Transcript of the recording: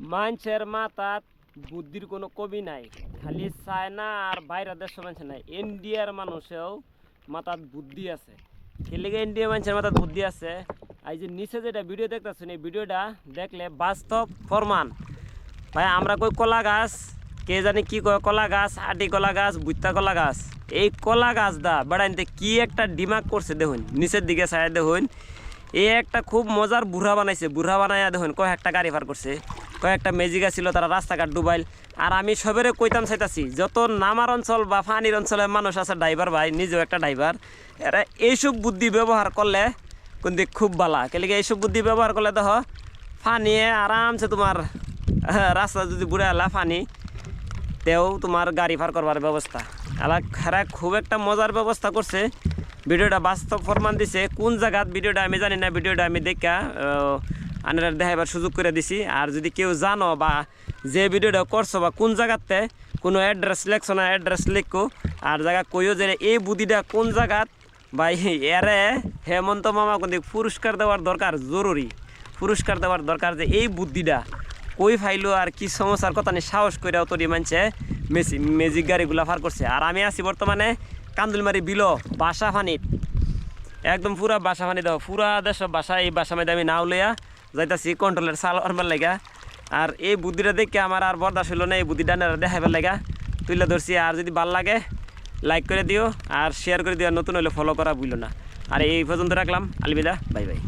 মানুষের মাথাত বুদ্ধির কোনো কবি নাই, খালি চায়না আর বাইরের দেশের মানুষ নাই। ইন্ডিয়ার মানুষেও মাথাত বুদ্ধি আছে। খেলিগে ইন্ডিয়ার মানুষের মাথাত বুদ্ধি আছে। এই যে নিচে যেটা ভিডিও দেখতেছেন, এই ভিডিওটা দেখলে বাস্তব প্রমাণ। ভাই, আমরা কই কলা গাছ? কে জানি কি কয় কলা গাছ আটি কলা গাছ বুত্তা কলা গাছ। এই কলা গাছ দা বেড়াইতে কি একটা ডিমাগ করছে দেখুন, নিচের দিকে ছায়া দেখুন। এ একটা খুব মজার বুড়া বানাইছে, বুড়া বানাইয়া দেখুন কয়েকটা গাড়ি পার করছে। কয়েকটা মেজিকা ছিল তারা রাস্তাঘাট ডুবাইল। আর আমি সবেরে কইতাম চাইতাছি, যত নামার অঞ্চল বা ফানির অঞ্চলের মানুষ আছে ড্রাইভার ভাই, নিজেও একটা ড্রাইভার এরা এইসব বুদ্ধি ব্যবহার করলে কিন্তু খুব বালা। কেলে এইসব বুদ্ধি ব্যবহার করলে দেখ ফানিয়ে আরামসে তোমার রাস্তা যদি বুড়ে এলা ফানি তেও তোমার গাড়ি পার করবার ব্যবস্থা। এলা খেরা খুব একটা মজার ব্যবস্থা করছে। ভিডিওটা বাস্তব প্রমাণ দিছে কোন জায়গাত ভিডিওটা আমি জানি না, ভিডিওটা আমি দেখা আনারা দেখাইবার সুযোগ করে দিছি। আর যদি কেউ জানো বা যে ভিডিওটা করছ বা কোন জায়গাতে, কোনো অ্যাড্রেস লেখছো না অ্যাড্রেস লিখো। আর জায়গা কইও যে এই বুদ্ধিটা কোন জায়গাত? বা এরে হেমন্ত মামা কিন্তু পুরস্কার দেওয়ার দরকার জরুরি। পুরস্কার দেওয়ার দরকার যে এই বুদ্ধিটা। কই ফাইলো আর কি সমস্যার কথা নিয়ে সাহস করে তৈরি মানছে মেসি ম্যাজিক গাড়িগুলা ফার করছে। আর আমি আছি বর্তমানে কান্দুলমারি বিলো বাসা ফানিত একদম পুরা বাসা ফানি দাও, পুরা দেশ বাসা, এই বাসা মধ্যে আমি নাও লইয়া যাইতাছি কন্ট্রোলের সাল আনবার লাগা। আর এই বুদ্ধিটা দেখে আমার আর বরদাস হইল না এই বুদ্ধিটা দেখাইবার লাগা। তুইলে ধরছি, আর যদি ভালো লাগে লাইক করে দিও, আর শেয়ার করে দিও নতুন হলে ফলো করা ভুলো না। আর এই পর্যন্ত রাখলাম, আলবিদা বাই বাই